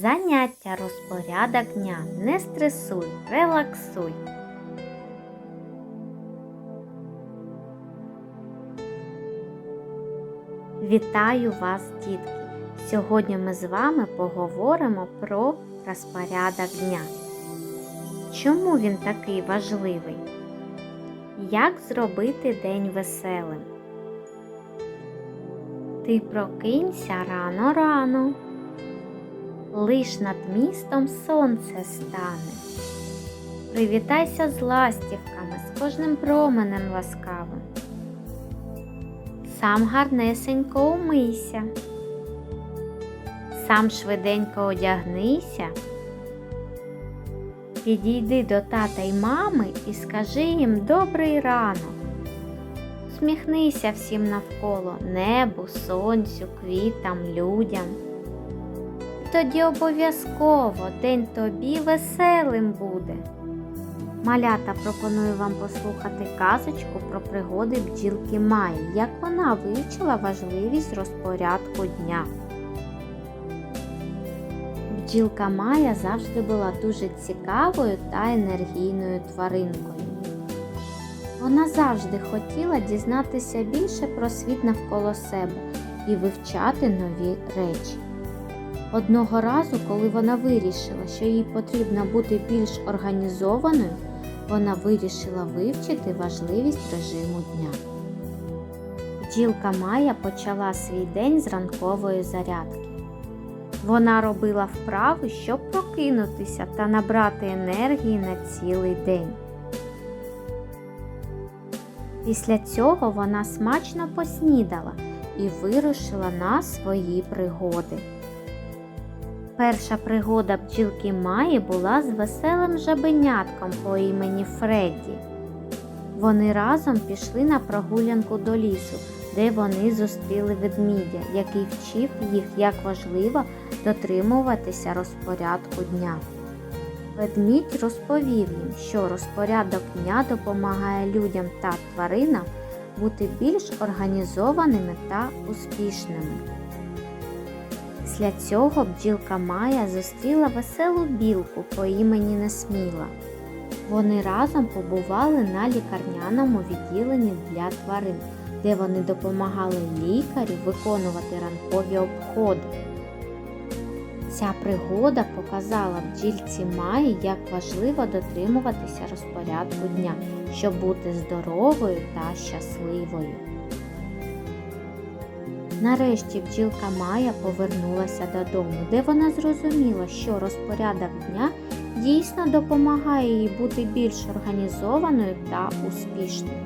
Заняття розпорядок дня. Не стресуй, релаксуй. Вітаю вас, дітки! Сьогодні ми з вами поговоримо про розпорядок дня. Чому він такий важливий? Як зробити день веселим? Ти прокинься рано-рано. Лиш над містом сонце стане. Привітайся з ластівками, з кожним променем ласкавим. Сам гарнесенько умийся, сам швиденько одягнися, підійди до тата й мами і скажи їм добрий ранок. Усміхнися всім навколо небу, сонцю, квітам, людям. Тоді обов'язково день тобі веселим буде. Малята пропоную вам послухати казочку про пригоди бджілки Маї, як вона вивчила важливість розпорядку дня. Бджілка Майя завжди була дуже цікавою та енергійною тваринкою. Вона завжди хотіла дізнатися більше про світ навколо себе і вивчати нові речі. Одного разу, коли вона вирішила, що їй потрібно бути більш організованою, вона вирішила вивчити важливість режиму дня. Бджілка Майя почала свій день з ранкової зарядки. Вона робила вправи, щоб прокинутися та набрати енергії на цілий день. Після цього вона смачно поснідала і вирушила на свої пригоди. Перша пригода бджілки Маї була з веселим жабенятком по імені Фредді. Вони разом пішли на прогулянку до лісу, де вони зустріли ведмідя, який вчив їх, як важливо дотримуватися розпорядку дня. Ведмідь розповів їм, що розпорядок дня допомагає людям та тваринам бути більш організованими та успішними. Після цього бджілка Майя зустріла веселу білку по імені Несміла. Вони разом побували на лікарняному відділенні для тварин, де вони допомагали лікарю виконувати ранкові обходи. Ця пригода показала бджільці Маї, як важливо дотримуватися розпорядку дня, щоб бути здоровою та щасливою. Нарешті бджілка Майя повернулася додому, де вона зрозуміла, що розпорядок дня дійсно допомагає їй бути більш організованою та успішною.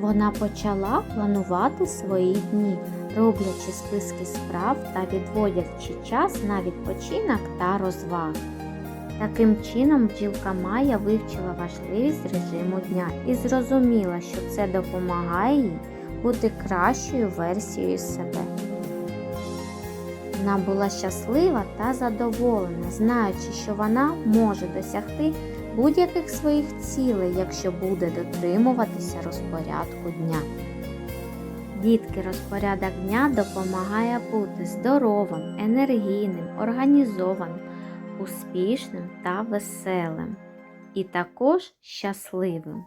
Вона почала планувати свої дні, роблячи списки справ та відводячи час на відпочинок та розваги. Таким чином бджілка Майя вивчила важливість режиму дня і зрозуміла, що це допомагає їй бути кращою версією себе. Вона була щаслива та задоволена, знаючи, що вона може досягти будь-яких своїх цілей, якщо буде дотримуватися розпорядку дня. Дітки, розпорядок дня допомагає бути здоровим, енергійним, організованим, успішним та веселим, і також щасливим.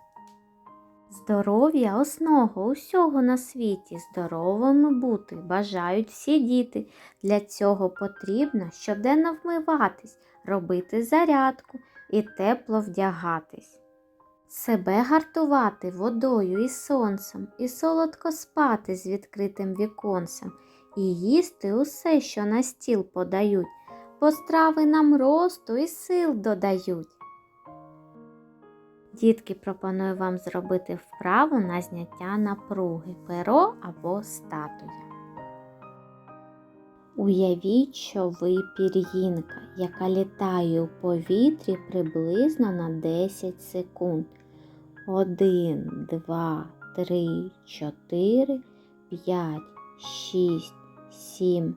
Здоров'я основа усього на світі. Здоровими бути бажають всі діти. Для цього потрібно щоденно вмиватись, робити зарядку і тепло вдягатись. Себе гартувати водою і сонцем, і солодко спати з відкритим віконцем, і їсти усе, що на стіл подають, бо страви нам росту і сил додають. Дітки, пропоную вам зробити вправу на зняття напруги перо або статуя. Уявіть, що ви пір'їнка, яка літає у повітрі приблизно на 10 секунд. 1, 2, 3, 4, 5, 6, 7,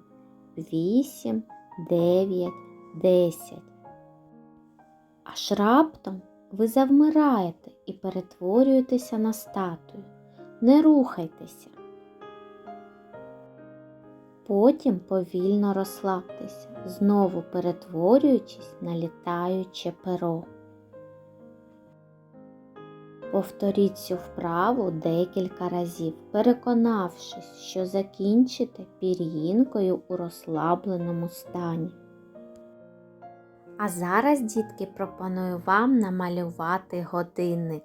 8, 9, 10. Аж раптом ви завмираєте і перетворюєтеся на статую. Не рухайтеся. Потім повільно розслабтеся, знову перетворюючись на літаюче перо. Повторіть цю вправу декілька разів, переконавшись, що закінчите пір'їнкою у розслабленому стані. А зараз, дітки, пропоную вам намалювати годинник.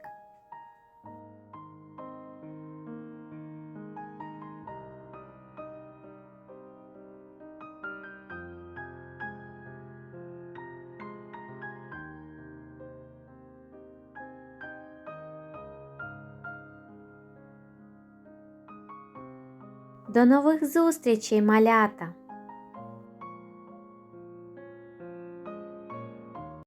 До нових зустрічей, малята!